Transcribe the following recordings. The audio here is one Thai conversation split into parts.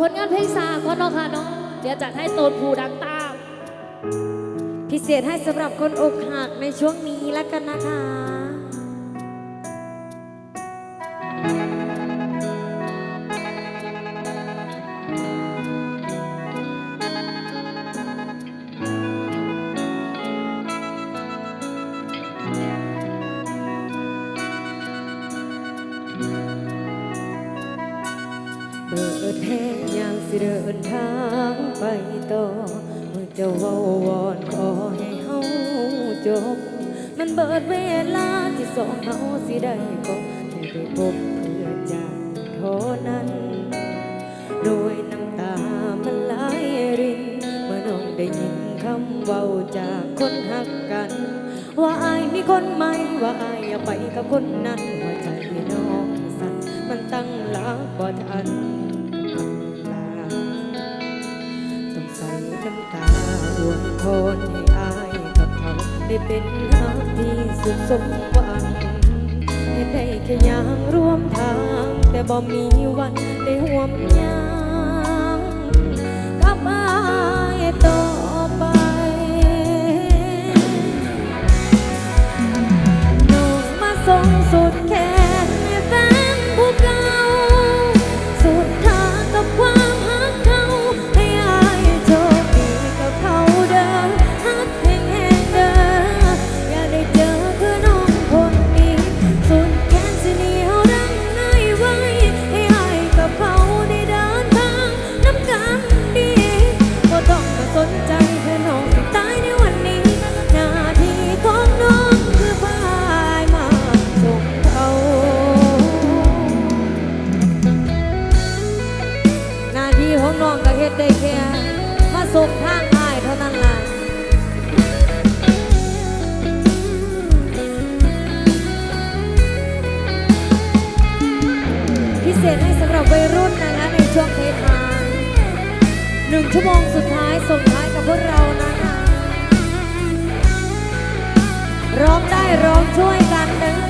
ผลงานเพลงสากลเนาะค่ะเนาะเดี๋ยวจัดให้โตนผูดังตามพิเศษให้สำหรับคนอกหักในช่วงนี้แล้วกันนะคะ ปิดเพลงยังสิเดินทางไปต่อเมื่อเจะเว้าวอนขอให้เฮาจบ มันเบิดเวลาที่สองเฮาสิได้ก็ให้ได้พบเพื่อจากเท่านั้นโดยน้ำตามันไหลรินเมื่อน้องได้ยินคำเว้าจากคนหักกัน ว่าอายมีคนใหม่ว่าอายอย่าไปกับคนนั้นหัวใจน้องสั่นมันตั้งหลักบ่ทัน ได้เป็นรักที่สุดสมหวังให้ได้แค่ยางร่วมทาง แต่บ่มีวันได้ห่วมยางกับอต่อ น้องน้องก็เฮ็ดได้แค่มาส่งทางอายเท่านั้นล่ะพิเศษให้สำหรับวัยรุ่นนะคะในช่วงเททางหนึ่งชั่วโมงสุดท้ายส่งท้ายกับพวกเรานะคะร้องได้ร้องช่วยกันเด้อ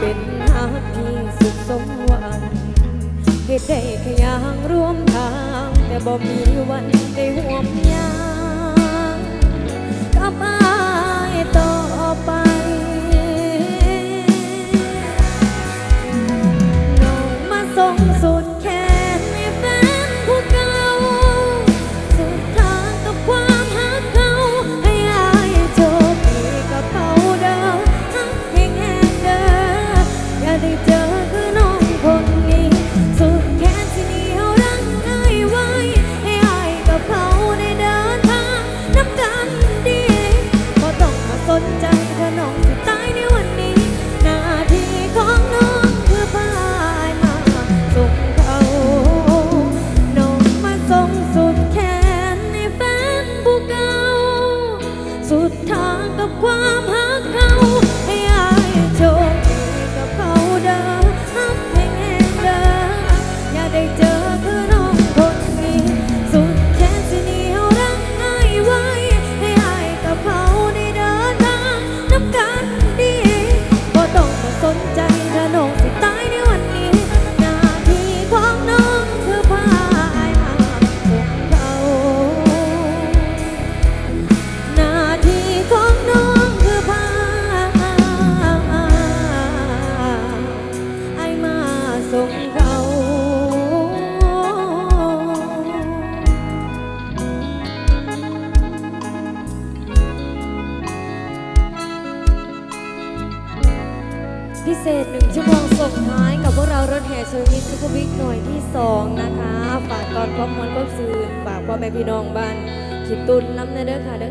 เป็นหักที่สุดสมหวังเหตุได้แค่อยางร่วมทาง แต่บ่มีวันได้ห่วงยางกับมา ได้เจอ เศษหนึ่งชั่วโมงส่งท้ายกับพวกเรารถแห่เชอร์มิตซุปเปอร์บิ๊กหน่วยที่สองนะคะ ฝากตอนความมวลความซื่นฝากพ่อแม่พี่น้องบ้านคิดตุนน้ำเนเด้อค่ะเด้อ